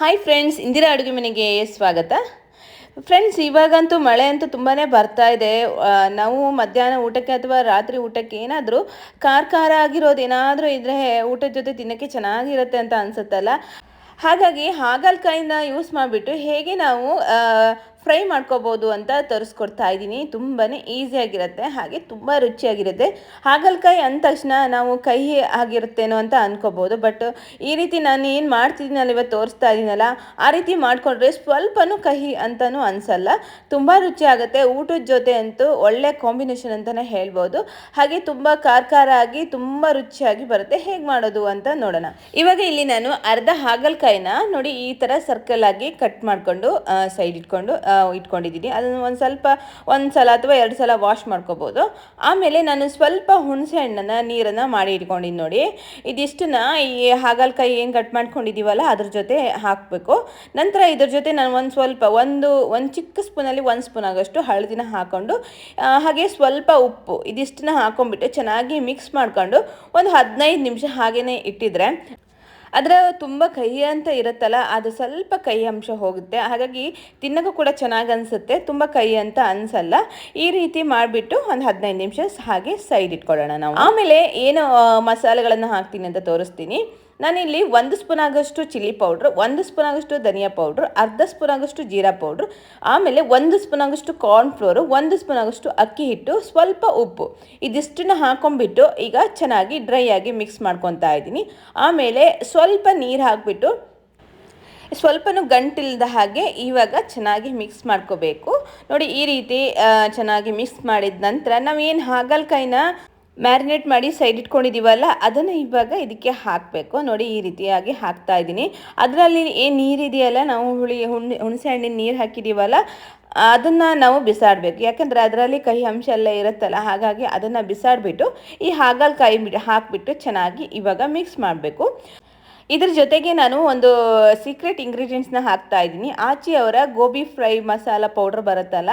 Hi friends Indira ಅಡುಗೆ ಮನೆಗೆ ಸ್ವಾಗತ. ಫ್ರೆಂಡ್ಸ್ ಇವಾಗಂತೂ ಮಳೆ ಅಂತೂ ತುಂಬಾ ಬರ್ತಾ ಇದೆ. ನಾವು ಮಧ್ಯಾಹ್ನ ಊಟಕ್ಕೆ ಅಥವಾ ರಾತ್ರಿ ಊಟಕ್ಕೆ ಏನಾದರೂ ಖಾರ ಖಾರ ಆಗಿರೋದು ಏನಾದರೂ ಇದ್ದರೆ ಊಟದ ಜೊತೆ ತಿನ್ನೋಕ್ಕೆ ಚೆನ್ನಾಗಿರುತ್ತೆ ಅಂತ ಅನ್ಸುತ್ತಲ್ಲ. ಹಾಗಾಗಿ ಹಾಗಲ್ಕಾಯಿಂದ ಯೂಸ್ ಮಾಡಿಬಿಟ್ಟು ಹೇಗೆ ನಾವು ಫ್ರೈ ಮಾಡ್ಕೋಬೋದು ಅಂತ ತೋರಿಸ್ಕೊಡ್ತಾ ಇದ್ದೀನಿ. ತುಂಬಾ ಈಸಿಯಾಗಿರುತ್ತೆ ಹಾಗೆ ತುಂಬ ರುಚಿಯಾಗಿರುತ್ತೆ. ಹಾಗಲಕಾಯಿ ಅಂದ ತಕ್ಷಣ ನಾವು ಕಹಿ ಆಗಿರುತ್ತೇನೋ ಅಂತ ಅಂದ್ಕೋಬೋದು ಬಟ್ ಈ ರೀತಿ ನಾನು ಏನು ಮಾಡ್ತಿದ್ದೀನಲ್ಲ ಇವತ್ತು ತೋರಿಸ್ತಾ ಇದ್ದೀನಲ್ಲ, ಆ ರೀತಿ ಮಾಡಿಕೊಂಡ್ರೆ ಸ್ವಲ್ಪನೂ ಕಹಿ ಅಂತಲೂ ಅನಿಸಲ್ಲ. ತುಂಬ ರುಚಿ ಆಗುತ್ತೆ. ಊಟದ ಜೊತೆ ಅಂತೂ ಒಳ್ಳೆ ಕಾಂಬಿನೇಷನ್ ಅಂತಲೇ ಹೇಳ್ಬೋದು. ಹಾಗೆ ತುಂಬ ಖಾರ ಆಗಿ ತುಂಬ ರುಚಿಯಾಗಿ ಬರುತ್ತೆ. ಹೇಗೆ ಮಾಡೋದು ಅಂತ ನೋಡೋಣ. ಇವಾಗ ಇಲ್ಲಿ ನಾನು ಅರ್ಧ ಹಾಗಲಕಾಯಿನ ನೋಡಿ ಈ ಥರ ಸರ್ಕಲ್ ಆಗಿ ಕಟ್ ಮಾಡಿಕೊಂಡು ಸೈಡ್ ಇಟ್ಕೊಂಡು ಇಟ್ಕೊಂಡಿದ್ದೀನಿ. ಅದನ್ನು ಒಂದು ಸ್ವಲ್ಪ, ಒಂದು ಸಲ ಅಥವಾ ಎರಡು ಸಲ ವಾಶ್ ಮಾಡ್ಕೋಬೋದು. ಆಮೇಲೆ ನಾನು ಸ್ವಲ್ಪ ಹುಣಸೆ ಹಣ್ಣನ್ನು, ನೀರನ್ನು ಮಾಡಿ ಇಟ್ಕೊಂಡಿದ್ದು ನೋಡಿ. ಇದಿಷ್ಟನ್ನ ಈ ಹಾಗಲ್ಕಾಯಿ ಏನು ಕಟ್ ಮಾಡ್ಕೊಂಡಿದ್ದೀವಲ್ಲ ಅದ್ರ ಜೊತೆ ಹಾಕಬೇಕು. ನಂತರ ಇದ್ರ ಜೊತೆ ನಾನು ಒಂದು ಸ್ವಲ್ಪ, ಒಂದು ಒಂದು ಚಿಕ್ಕ ಸ್ಪೂನಲ್ಲಿ ಒಂದು ಸ್ಪೂನ್ ಆಗೋಷ್ಟು ಹಳದಿನ ಹಾಕ್ಕೊಂಡು ಹಾಗೆ ಸ್ವಲ್ಪ ಉಪ್ಪು, ಇದಿಷ್ಟನ್ನ ಹಾಕೊಂಡ್ಬಿಟ್ಟು ಚೆನ್ನಾಗಿ ಮಿಕ್ಸ್ ಮಾಡ್ಕೊಂಡು, ಒಂದು ಹದಿನೈದು ನಿಮಿಷ ಹಾಗೆಯೇ ಇಟ್ಟಿದ್ರೆ ಅದರ ತುಂಬ ಕಹಿ ಅಂತ ಇರುತ್ತಲ್ಲ, ಅದು ಸ್ವಲ್ಪ ಕಹಿ ಅಂಶ ಹೋಗುತ್ತೆ. ಹಾಗಾಗಿ ತಿನ್ನೋಕ್ಕೂ ಕೂಡ ಚೆನ್ನಾಗಿ ಅನಿಸುತ್ತೆ, ತುಂಬ ಕಹಿ ಅಂತ ಅನಿಸಲ್ಲ. ಈ ರೀತಿ ಮಾಡಿಬಿಟ್ಟು ಒಂದು ಹದಿನೈದು ನಿಮಿಷ ಹಾಗೆ ಸೈಡ್ ಇಟ್ಕೊಳ್ಳೋಣ ನಾವು. ಆಮೇಲೆ ಏನು ಮಸಾಲೆಗಳನ್ನು ಹಾಕ್ತೀನಿ ಅಂತ ತೋರಿಸ್ತೀನಿ. ನಾನಿಲ್ಲಿ ಒಂದು ಸ್ಪೂನ್ ಆಗೋಷ್ಟು ಚಿಲ್ಲಿ ಪೌಡ್ರ್, ಒಂದು ಸ್ಪೂನ್ ಆಗೋಷ್ಟು ಧನಿಯಾ ಪೌಡ್ರ್, ಅರ್ಧ ಸ್ಪೂನ್ ಆಗೋಷ್ಟು ಜೀರಾ ಪೌಡ್ರ್, ಆಮೇಲೆ ಒಂದು ಸ್ಪೂನ್ ಆಗೋಷ್ಟು ಕಾರ್ನ್ ಫ್ಲೋರು ಒಂದು ಸ್ಪೂನ್ ಆಗೋಷ್ಟು ಅಕ್ಕಿ ಹಿಟ್ಟು, ಸ್ವಲ್ಪ ಉಪ್ಪು. ಇದಿಷ್ಟನ್ನ ಹಾಕೊಂಡ್ಬಿಟ್ಟು ಈಗ ಚೆನ್ನಾಗಿ ಡ್ರೈ ಆಗಿ ಮಿಕ್ಸ್ ಮಾಡ್ಕೊತಾ ಇದ್ದೀನಿ. ಆಮೇಲೆ ಸ್ವಲ್ಪ ನೀರು ಹಾಕಿಬಿಟ್ಟು ಸ್ವಲ್ಪನೂ ಗಂಟಿಲ್ಲದ ಹಾಗೆ ಇವಾಗ ಚೆನ್ನಾಗಿ ಮಿಕ್ಸ್ ಮಾಡ್ಕೋಬೇಕು. ನೋಡಿ ಈ ರೀತಿ ಚೆನ್ನಾಗಿ ಮಿಕ್ಸ್ ಮಾಡಿದ ನಂತರ ನಾವೇನು ಹಾಗಲಕಾಯಿನ ಮ್ಯಾರಿನೇಟ್ ಮಾಡಿ ಸೈಡ್ ಇಟ್ಕೊಂಡಿದ್ದೀವಲ್ಲ ಅದನ್ನು ಇವಾಗ ಇದಕ್ಕೆ ಹಾಕಬೇಕು. ನೋಡಿ, ಈ ರೀತಿಯಾಗಿ ಹಾಕ್ತಾ ಇದ್ದೀನಿ. ಅದರಲ್ಲಿ ಏನು ನೀರಿದೆಯಲ್ಲ, ನಾವು ಹುಳಿ, ಹುಣ್, ಹುಣಸೆ ಹಣ್ಣಿನ ನೀರು ಹಾಕಿದ್ದೀವಲ್ಲ ಅದನ್ನು ನಾವು ಬಿಸಾಡಬೇಕು. ಯಾಕಂದರೆ ಅದರಲ್ಲಿ ಕಹಿ ಅಂಶ ಎಲ್ಲ ಇರುತ್ತಲ್ಲ, ಹಾಗಾಗಿ ಅದನ್ನು ಬಿಸಾಡಿಬಿಟ್ಟು, ಈ ಹಾಗಲ್ಕಾಯಿ ಬಿಟ್ಟು ಹಾಕಿಬಿಟ್ಟು ಚೆನ್ನಾಗಿ ಇವಾಗ ಮಿಕ್ಸ್ ಮಾಡಬೇಕು. ಇದ್ರ ಜೊತೆಗೆ ನಾನು ಒಂದು ಸೀಕ್ರೆಟ್ ಇಂಗ್ರೀಡಿಯೆಂಟ್ಸ್ನ ಹಾಕ್ತಾ ಇದ್ದೀನಿ. ಆಚಿ ಅವರ ಗೋಬಿ ಫ್ರೈ ಮಸಾಲ ಪೌಡರ್ ಬರುತ್ತಲ್ಲ,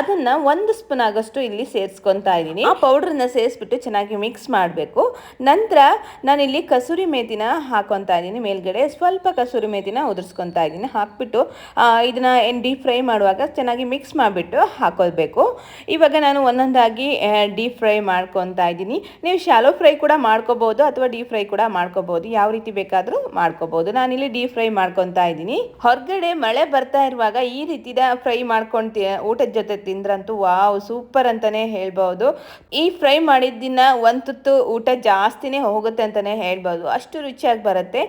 ಅದನ್ನು ಒಂದು ಸ್ಪೂನ್ ಆಗಷ್ಟು ಇಲ್ಲಿ ಸೇರಿಸ್ಕೊತಾ ಇದ್ದೀನಿ. ಆ ಪೌಡ್ರನ್ನ ಸೇರಿಸ್ಬಿಟ್ಟು ಚೆನ್ನಾಗಿ ಮಿಕ್ಸ್ ಮಾಡಬೇಕು. ನಂತರ ನಾನಿಲ್ಲಿ ಕಸೂರಿ ಮೇತಿನ ಹಾಕೊತಾ ಇದ್ದೀನಿ. ಮೇಲ್ಗಡೆ ಸ್ವಲ್ಪ ಕಸೂರಿ ಮೇತಿನ ಉದುರಿಸ್ಕೊತಾ ಇದ್ದೀನಿ. ಹಾಕ್ಬಿಟ್ಟು ಇದನ್ನು ಇದನ್ನ ಏನು ಡೀಪ್ ಫ್ರೈ ಮಾಡುವಾಗ ಚೆನ್ನಾಗಿ ಮಿಕ್ಸ್ ಮಾಡಿಬಿಟ್ಟು ಹಾಕೋಬೇಕು ಇವಾಗ ನಾನು ಒಂದೊಂದಾಗಿ ಡೀಪ್ ಫ್ರೈ ಮಾಡ್ಕೊತಾ ಇದ್ದೀನಿ. ನೀವು ಶಾಲೋ ಫ್ರೈ ಕೂಡ ಮಾಡ್ಕೋಬೋದು ಅಥವಾ ಡೀಪ್ ಫ್ರೈ ಕೂಡ ಮಾಡ್ಕೋಬೋದು. ಯಾವ ರೀತಿ ಬೇಕಾದರೂ ಮಾಡ್ಕೋಬೋದು. ನಾನಿಲ್ಲಿ ಡೀಪ್ ಫ್ರೈ ಮಾಡ್ಕೊತಾ ಇದ್ದೀನಿ. ಹೊರಗಡೆ ಮಳೆ ಬರ್ತಾ ಇರುವಾಗ ಈ ರೀತಿದ ಫ್ರೈ ಮಾಡ್ಕೊಂಡು ಊಟದ ಜೊತೆ ತಿಂದ್ರಂತೂ ವಾವ್ ಸೂಪರ್ ಅಂತಾನೆ ಹೇಳ್ಬಹುದು ಈ ಫ್ರೈ ಮಾಡಿದ್ದಿನ ಒಂದು ತುತ್ತು ಊಟ ಜಾಸ್ತಿನೇ ಹೋಗುತ್ತೆ ಅಂತಾನೆ ಹೇಳ್ಬಹುದು ಅಷ್ಟು ರುಚಿಯಾಗಿ ಬರುತ್ತೆ.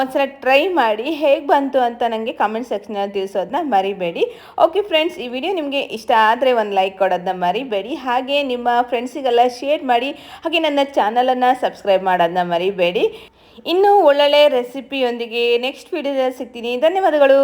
ಒಂದ್ಸಲ ಟ್ರೈ ಮಾಡಿ ಹೇಗೆ ಬಂತು ಅಂತ ನನಗೆ ಕಮೆಂಟ್ ಸೆಕ್ಷನಲ್ಲಿ ತಿಳಿಸೋದನ್ನ ಮರಿಬೇಡಿ. ಓಕೆ ಫ್ರೆಂಡ್ಸ್ ಈ ವಿಡಿಯೋ ನಿಮಗೆ ಇಷ್ಟ ಆದರೆ ಒಂದು ಲೈಕ್ ಕೊಡೋದನ್ನ ಮರಿಬೇಡಿ. ಹಾಗೆ ನಿಮ್ಮ ಫ್ರೆಂಡ್ಸಿಗೆಲ್ಲ ಶೇರ್ ಮಾಡಿ, ಹಾಗೆ ನನ್ನ ಚಾನಲನ್ನು ಸಬ್ಸ್ಕ್ರೈಬ್ ಮಾಡೋದನ್ನ ಮರಿಬೇಡಿ. ಇನ್ನೂ ಒಳ್ಳೊಳ್ಳೆ ರೆಸಿಪಿಯೊಂದಿಗೆ ನೆಕ್ಸ್ಟ್ ವಿಡಿಯೋದಲ್ಲಿ ಸಿಗ್ತೀನಿ. ಧನ್ಯವಾದಗಳು.